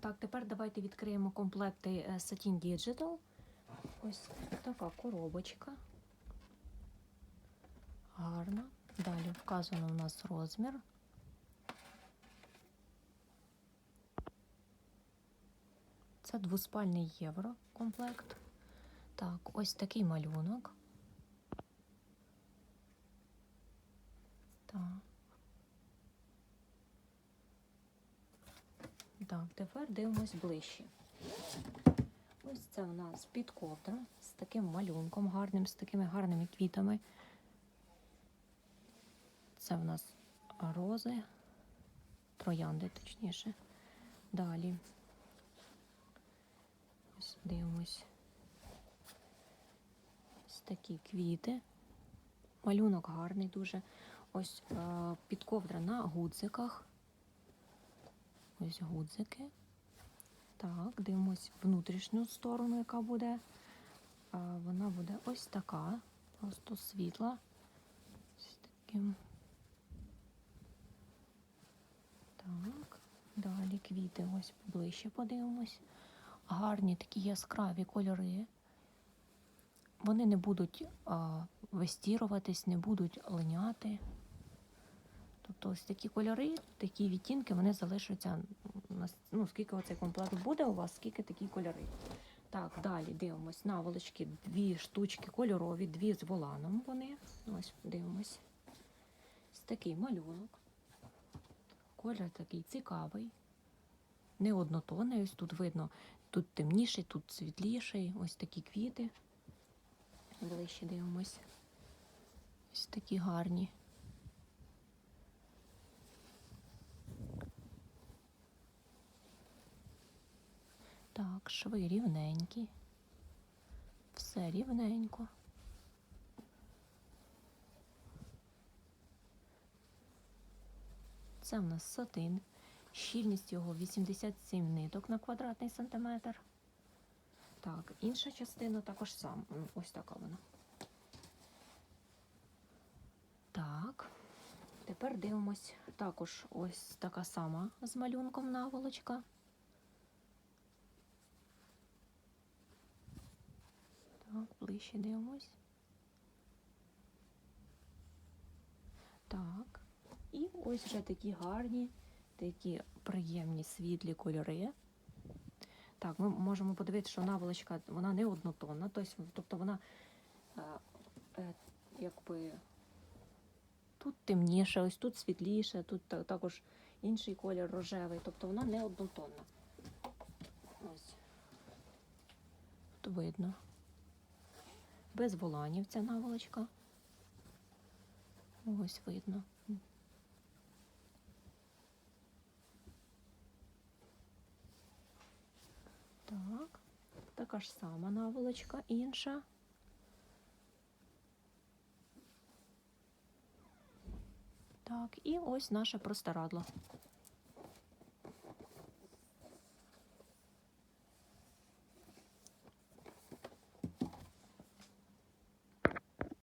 Так, тепер давайте відкриємо комплекти е, Satin Digital. Ось така коробочка. Гарна. Далі вказано у нас розмір. Це двоспальний євро комплект. Так, ось такий малюнок. Так. Так, тепер дивимось ближче. Ось це у нас підковдра з таким малюнком гарним, з такими гарними квітами. Це в нас рози, троянди, точніше. Далі. Ось дивимось. Ось такі квіти. Малюнок гарний дуже. Ось е, підковдра на гудзиках. Ось гудзики. Так, дивимось внутрішню сторону, яка буде. Вона буде ось така, просто світла. Ось таким. Так, далі квіти ось ближче подивимось. Гарні такі яскраві кольори. Вони не будуть а, вистіруватись, не будуть линяти. Тобто ось такі кольори, такі відтінки, вони залишаться, ну, скільки оцей комплект буде у вас, скільки такі кольори. Так, далі дивимось. Наволочки, дві штучки кольорові, дві з воланом вони. Ось дивимось. Ось такий малюнок. Колір такий цікавий. Не однотонний, ось тут видно, тут темніший, тут світліший. Ось такі квіти. Ближче дивимось. Ось такі гарні. Так, шви рівненькі. Все рівненько. Це в нас сатин. Щільність його 87 ниток на квадратний сантиметр. Так, інша частина також сам. Ось така вона. Так. Тепер дивимось також ось така сама з малюнком наволочка. Так, ближче дивимось. Так. І ось вже такі гарні, такі приємні світлі кольори. Так, ми можемо подивитися, що наволочка вона не однотонна, тобто, вона е, е, якби тут темніше, ось тут світліше, тут та- також інший колір рожевий, тобто вона не однотонна. Ось. Тут видно. Без воланів ця наволочка. Ось видно. Так, така ж сама наволочка, інша. Так, і ось наше простирадло.